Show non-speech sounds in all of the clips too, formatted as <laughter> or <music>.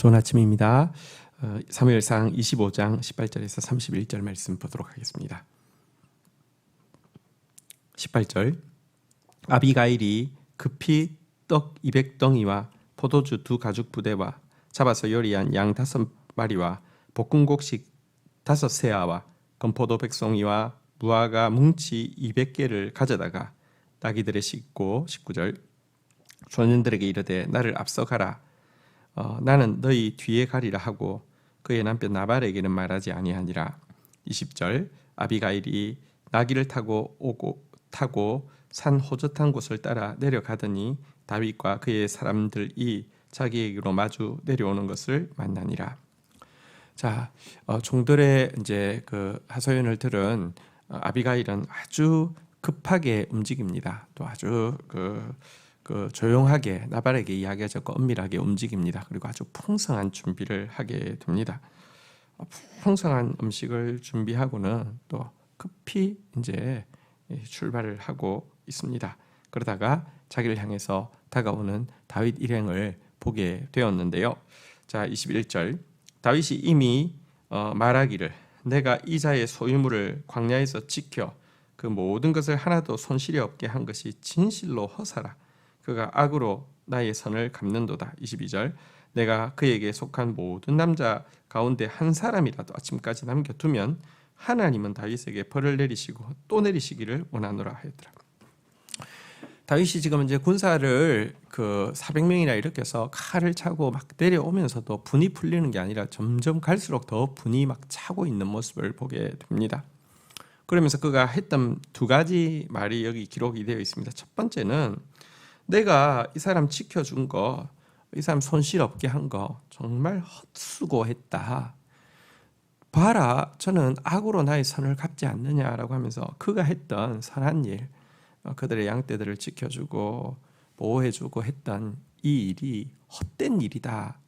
좋은 아침입니다. 어, 사무엘상 25장 18절에서 31절 말씀 보도록 하겠습니다. 18절 아비가일이 급히 떡 200덩이와 포도주 두 가죽 부대와 잡아서 요리한 양 다섯 마리와 볶음곡식 다섯 세아와 건포도 백송이와 무화과 뭉치 200개를 가져다가 나귀들의 씻고 19절 소년들에게 이르되 나를 앞서 가라 어, 나는 너희 뒤에 가리라 하고 그의 남편 나발에게는 말하지 아니하니라 20절 아비가일이 나귀를 타고 오고 타고 산 호젓한 곳을 따라 내려가더니 다윗과 그의 사람들이 자기에게로 마주 내려오는 것을 만나니라. 자, 어, 종들의 이제 그 하소연을 들은 어, 아비가일은 아주 급하게 움직입니다. 또 아주 그, 그 조용하게 나발에게 이야기하자고 엄밀하게 움직입니다. 그리고 아주 풍성한 준비를 하게 됩니다. 어, 풍성한 음식을 준비하고는 또 급히 이제 출발을 하고 있습니다. 그러다가 자기를 향해서 다가오는 다윗 일행을 보게 되었는데요. 자, 21절. 다윗이 이미 어, 말하기를 내가 이자의 소유물을 광야에서 지켜 그 모든 것을 하나도 손실이 없게 한 것이 진실로 허사라. 그가 악으로 나의 선을 갚는도다. 22절. 내가 그에게 속한 모든 남자 가운데 한 사람이라도 아침까지 남겨두면 하나님은 다윗에게 벌을 내리시고 또 내리시기를 원하노라 하였더라. 다윗이 지금 이제 군사를 그 400명이나 일으켜서 칼을 차고 막 내려오면서도 분이 풀리는 게 아니라 점점 갈수록 더 분이 막 차고 있는 모습을 보게 됩니다. 그러면서 그가 했던 두 가지 말이 여기 기록이 되어 있습니다. 첫 번째는 내가 이 사람 지켜준 거, 이 사람 손실 없게 한 거 정말 헛수고했다. 봐라, 저는 악으로 나의 선을 갚지 않느냐라고 하면서 그가 했던 선한 일, 어, 그들의 양떼들을 지켜주고 보호해주고 했던 이 일이 헛된 일이다.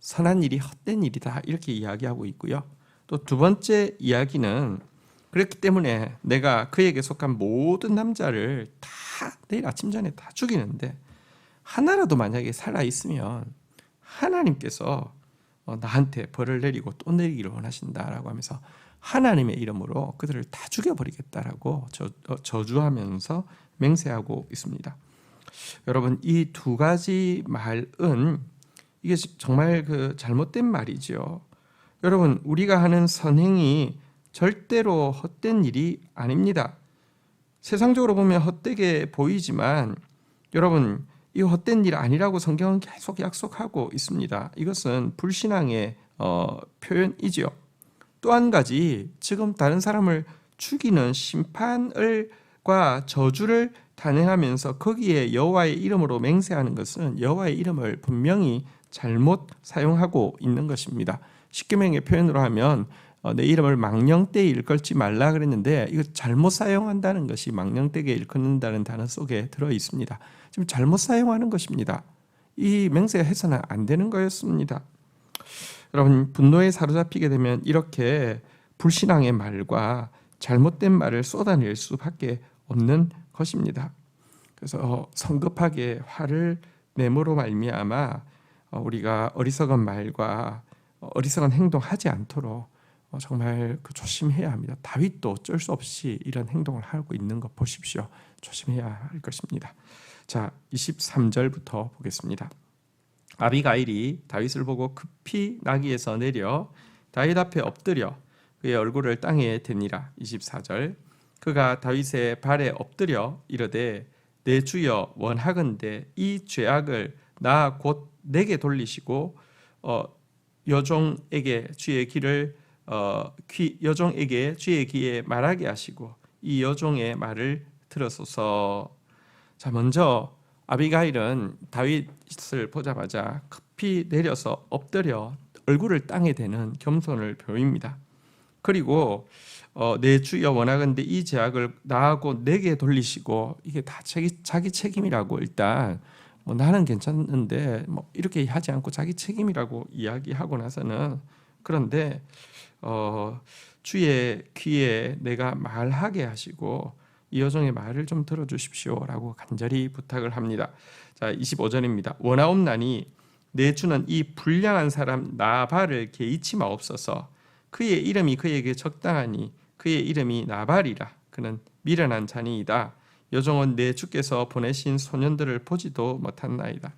선한 일이 헛된 일이다. 이렇게 이야기하고 있고요. 또 두 번째 이야기는 그렇기 때문에 내가 그에게 속한 모든 남자를 다 내일 아침 전에 다 죽이는데 하나라도 만약에 살아 있으면 하나님께서 어, 나한테 벌을 내리고 또 내리기를 원하신다라고 하면서 하나님의 이름으로 그들을 다 죽여버리겠다라고 저, 어, 저주하면서 맹세하고 있습니다. 여러분 이 두 가지 말은 이게 정말 그 잘못된 말이죠. 여러분 우리가 하는 선행이 절대로 헛된 일이 아닙니다. 세상적으로 보면 헛되게 보이지만 여러분 이 헛된 일 아니라고 성경은 계속 약속하고 있습니다. 이것은 불신앙의 어, 표현이지요. 또 한 가지 지금 다른 사람을 죽이는 심판을과 저주를 단행하면서 거기에 여호와의 이름으로 맹세하는 것은 여호와의 이름을 분명히 잘못 사용하고 있는 것입니다. 십계명의 표현으로 하면 어, 내 이름을 망령되이 일컬지 말라 그랬는데 이거 잘못 사용한다는 것이 망령되게 일컫는다는 단어 속에 들어 있습니다. 지금 잘못 사용하는 것입니다. 이 맹세가 해서는 안 되는 거였습니다. 여러분 분노에 사로잡히게 되면 이렇게 불신앙의 말과 잘못된 말을 쏟아낼 수밖에 없는 것입니다. 그래서 성급하게 화를 내므로 말미암아 우리가 어리석은 말과 어리석은 행동하지 않도록 어, 정말 그 조심해야 합니다. 다윗도 어쩔 수 없이 이런 행동을 하고 있는 것 보십시오. 조심해야 할 것입니다. 자, 23절부터 보겠습니다. 아비가일이 다윗을 보고 급히 나귀에서 내려 다윗 앞에 엎드려 그의 얼굴을 땅에 대니라. 24절. 그가 다윗의 발에 엎드려 이르되 내 주여 원하건대 이 죄악을 나 곧 내게 돌리시고 어, 여종에게 주의 길을 어, 귀, 여종에게 주의 귀에 말하게 하시고 이 여종의 말을 들었소서. 자 먼저 아비가일은 다윗을 보자마자 급히 내려서 엎드려 얼굴을 땅에 대는 겸손을 보입니다. 그리고 어, 내 주여 원하건대 이 제약을 나하고 내게 돌리시고 이게 다 자기, 자기 책임이라고 일단 뭐 나는 괜찮은데 뭐 이렇게 하지 않고 자기 책임이라고 이야기하고 나서는 그런데 어, 주의 귀에 내가 말하게 하시고 이 여종의 말을 좀 들어주십시오라고 간절히 부탁을 합니다. 자, 25절입니다. 원하옵나니 내 주는 이 불량한 사람 나발을 개의치 마옵소서 그의 이름이 그에게 적당하니 그의 이름이 나발이라 그는 미련한 자니이다 여종은 내 주께서 보내신 소년들을 보지도 못한 나이다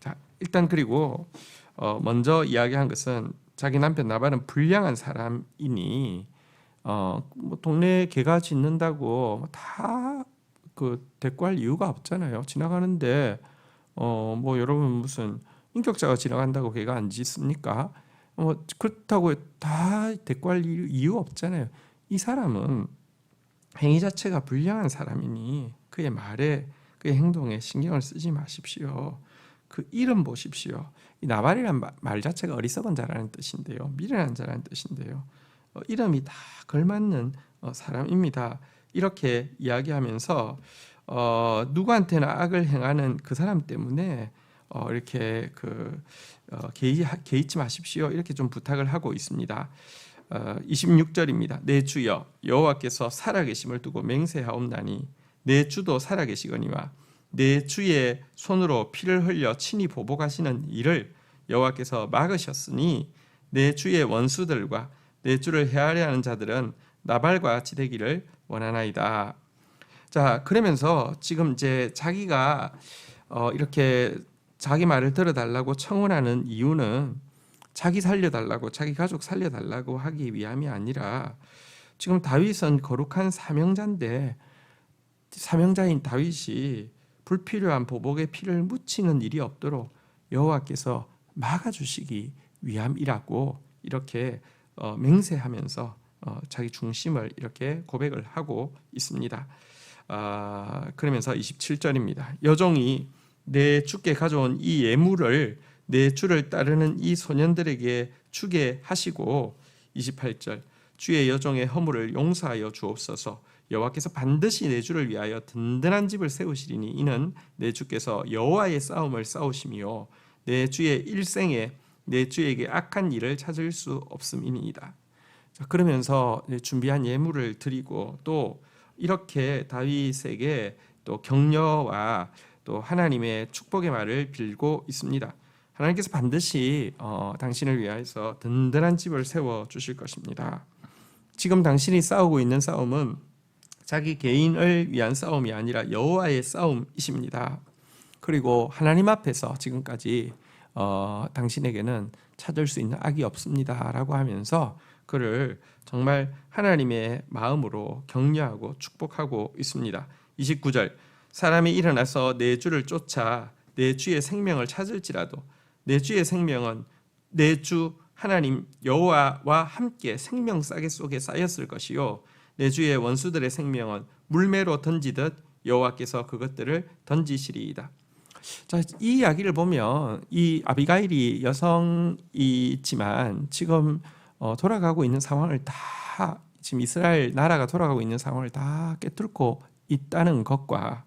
자 일단 그리고 어, 먼저 이야기한 것은 자기 남편 나발은 불량한 사람이니 어, 뭐 동네 개가 짖는다고 다 그 대꾸할 이유가 없잖아요. 지나가는데 어, 뭐 여러분 무슨 인격자가 지나간다고 개가 안 짖습니까? 뭐 그렇다고 다 대꾸할 이유 없잖아요. 이 사람은 행위 자체가 불량한 사람이니 그의 말에 그의 행동에 신경을 쓰지 마십시오. 그 이름 보십시오. 이 나발이란 마- 말 자체가 어리석은 자라는 뜻인데요. 미련한 자라는 뜻인데요. 어, 이름이 다 걸맞는 어, 사람입니다. 이렇게 이야기하면서 어, 누구한테나 악을 행하는 그 사람 때문에 어, 이렇게 그 어, 개의, 개의치 마십시오. 이렇게 좀 부탁을 하고 있습니다. 어, 26절입니다. 내 주여 여호와께서 살아계심을 두고 맹세하옵나니 내 주도 살아계시거니와 내 주의 손으로 피를 흘려 친히 보복하시는 일을 여호와께서 막으셨으니 내 주의 원수들과 내 주를 헤아려 하는 자들은 나발과 되기를 원하나이다. 자 그러면서 지금 이제 자기가 어, 이렇게 자기 말을 들어달라고 청원하는 이유는 자기 살려달라고 자기 가족 살려달라고 하기 위함이 아니라 지금 다윗은 거룩한 사명자인데 사명자인 다윗이 불필요한 보복의 피를 묻히는 일이 없도록 여호와께서 막아주시기 위함이라고 이렇게 어, 맹세하면서 어, 자기 중심을 이렇게 고백을 하고 있습니다. 아, 그러면서 27절입니다. 여종이 내 주께 가져온 이 예물을 내 주를 따르는 이 소년들에게 주게 하시고 28절 주의 여종의 허물을 용서하여 주옵소서 여호와께서 반드시 내 주를 위하여 든든한 집을 세우시리니 이는 내 주께서 여호와의 싸움을 싸우시며 내 주의 일생에 내 주에게 악한 일을 찾을 수 없음이니이다. 자, 그러면서 준비한 예물을 드리고 또 이렇게 다윗에게 또 격려와 또 하나님의 축복의 말을 빌고 있습니다. 하나님께서 반드시 어, 당신을 위하여서 든든한 집을 세워 주실 것입니다. 지금 당신이 싸우고 있는 싸움은 자기 개인을 위한 싸움이 아니라 여호와의 싸움이십니다. 그리고 하나님 앞에서 지금까지 어, 당신에게는 찾을 수 있는 악이 없습니다라고 하면서 그를 정말 하나님의 마음으로 격려하고 축복하고 있습니다. 29절 사람이 일어나서 내 주를 쫓아 내 주의 생명을 찾을지라도 내 주의 생명은 내 주 하나님 여호와와 함께 생명 싸개 속에 쌓였을 것이요 내 주의 원수들의 생명은 물매로 던지듯 여호와께서 그것들을 던지시리이다. 자, 이 이야기를 보면 이 아비가일이 여성이지만 지금 어, 돌아가고 있는 상황을 다 지금 이스라엘 나라가 돌아가고 있는 상황을 다 깨뚫고 있다는 것과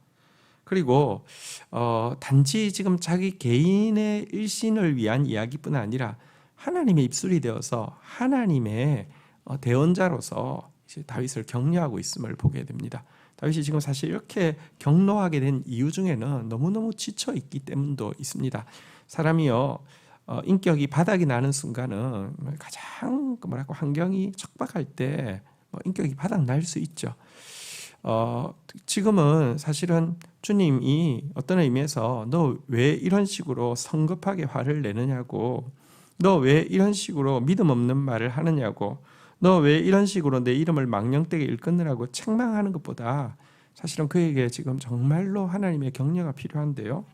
그리고 어, 단지 지금 자기 개인의 일신을 위한 이야기뿐 아니라 하나님의 입술이 되어서 하나님의 어, 대언자로서 이제 다윗을 격려하고 있음을 보게 됩니다. 다윗이 지금 사실 이렇게 격노하게 된 이유 중에는 너무너무 지쳐 있기 때문도 있습니다. 사람이요 어, 인격이 바닥이 나는 순간은 가장 그 뭐랄까 환경이 척박할 때뭐 인격이 바닥 날 수 있죠. 어, 지금은 사실은 주님이 어떤 의미에서 너 왜 이런 식으로 성급하게 화를 내느냐고, 너 왜 이런 식으로 믿음 없는 말을 하느냐고, 너 왜 이런 식으로 내 이름을 망령되게 일컫느라고 책망하는 것보다 사실은 그에게 지금 정말로 하나님의 격려가 필요한데요.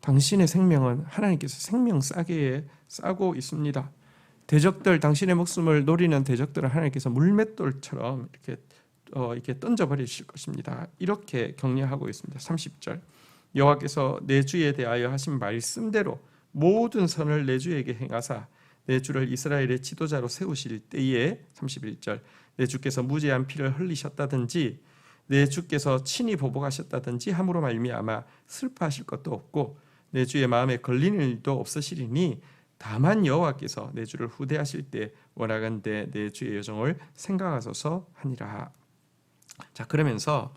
당신의 생명은 하나님께서 생명 싸게 싸고 있습니다. 대적들 당신의 목숨을 노리는 대적들을 하나님께서 물맷돌처럼 이렇게 어, 이렇게 던져 버리실 것입니다. 이렇게 격려하고 있습니다. 30절 여호와께서 내 주에 대하여 하신 말씀대로 모든 선을 내 주에게 행하사 내 주를 이스라엘의 지도자로 세우실 때에 31절 내 주께서 무죄한 피를 흘리셨다든지 내 주께서 친히 보복하셨다든지 함으로 말미암아 슬퍼하실 것도 없고 내 주의 마음에 걸리는 일도 없으시리니 다만 여호와께서 내 주를 후대하실 때 원하건대 내 주의 여정을 생각하소서 하니라. 자 그러면서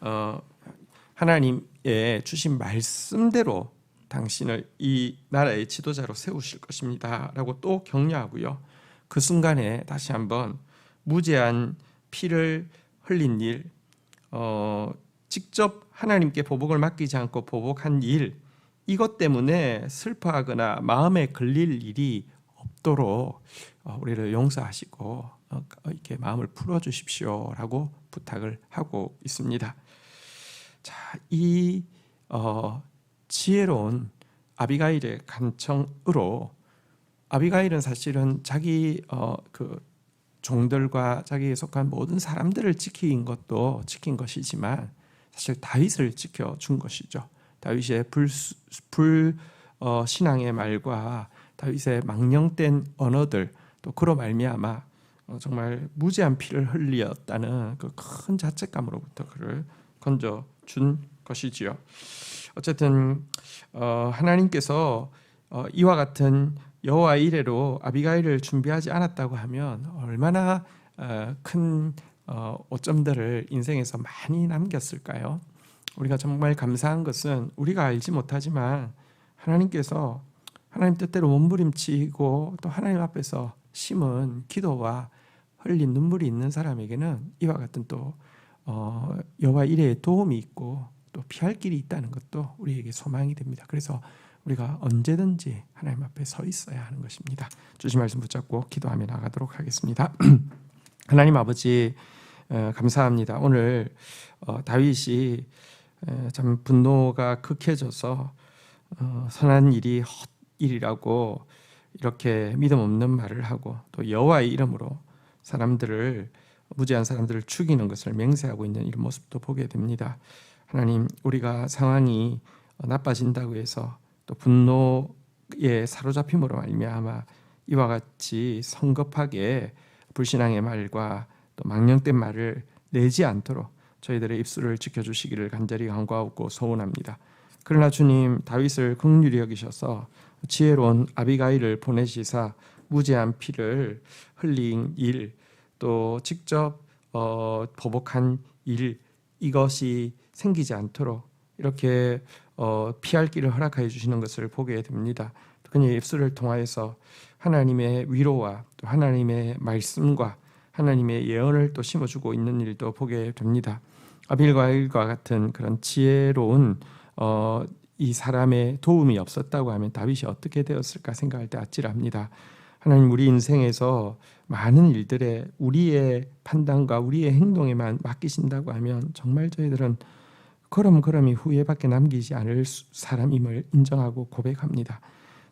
어, 하나님의 주신 말씀대로 당신을 이 나라의 지도자로 세우실 것입니다라고 또 격려하고요. 그 순간에 다시 한번 무제한 피를 흘린 일, 어, 직접 하나님께 보복을 맡기지 않고 보복한 일, 이것 때문에 슬퍼하거나 마음에 걸릴 일이 없도록 어, 우리를 용서하시고 어, 이렇게 마음을 풀어 주십시오라고 부탁을 하고 있습니다. 자, 이 어, 지혜로운 아비가일의 간청으로 아비가일은 사실은 자기 어, 그 종들과 자기에 속한 모든 사람들을 지킨 것도 지킨 것이지만 사실 다윗을 지켜 준 것이죠. 다윗의 불, 불 어, 신앙의 말과 다윗의 망령된 언어들 또 그로 말미암아 어, 정말 무지한 피를 흘렸다는 그 큰 자책감으로부터 그를 건져 준 것이지요. 어쨌든 어, 하나님께서 어, 이와 같은 여호와 이래로 아비가일을 준비하지 않았다고 하면 얼마나 어, 큰 어, 오점들을 인생에서 많이 남겼을까요? 우리가 정말 감사한 것은 우리가 알지 못하지만 하나님께서 하나님 뜻대로 몸부림치고 또 하나님 앞에서 심은 기도와 흘린 눈물이 있는 사람에게는 이와 같은 또 어, 여호와 이래의 도움이 있고 또 피할 길이 있다는 것도 우리에게 소망이 됩니다. 그래서 우리가 언제든지 하나님 앞에 서 있어야 하는 것입니다. 주신 말씀 붙잡고 기도하며 나가도록 하겠습니다. <clears throat> 하나님 아버지 어, 감사합니다. 오늘 어, 다윗이 에, 참 분노가 극해져서 어, 선한 일이 헛일이라고 이렇게 믿음 없는 말을 하고 또 여호와의 이름으로 사람들을 무지한 사람들을 죽이는 것을 맹세하고 있는 이런 모습도 보게 됩니다. 하나님, 우리가 상황이 나빠진다고 해서 또 분노에 사로잡힘으로 말미암아 이와 같이 성급하게 불신앙의 말과 또 망령된 말을 내지 않도록 저희들의 입술을 지켜주시기를 간절히 간구하고 소원합니다. 그러나 주님 다윗을 긍휼히 여기셔서 지혜로운 아비가일을 보내시사 무죄한 피를 흘린 일, 또 직접 어, 보복한 일 이것이 생기지 않도록 이렇게 어, 피할 길을 허락하여 주시는 것을 보게 됩니다. 그녀의 입술을 통하여서 하나님의 위로와 또 하나님의 말씀과 하나님의 예언을 또 심어주고 있는 일도 보게 됩니다. 아빌과 일과 같은 그런 지혜로운 어, 이 사람의 도움이 없었다고 하면 다윗이 어떻게 되었을까 생각할 때 아찔합니다. 하나님 우리 인생에서 많은 일들에 우리의 판단과 우리의 행동에만 맡기신다고 하면 정말 저희들은 걸음걸음이 후회밖에 남기지 않을 사람임을 인정하고 고백합니다.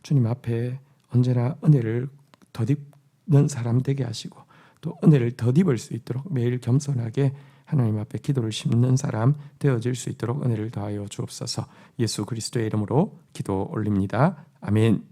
주님 앞에 언제나 은혜를 덧입는 사람 되게 하시고 또 은혜를 덧입을 수 있도록 매일 겸손하게 하나님 앞에 기도를 심는 사람 되어질 수 있도록 은혜를 더하여 주옵소서. 예수 그리스도의 이름으로 기도 올립니다. 아멘.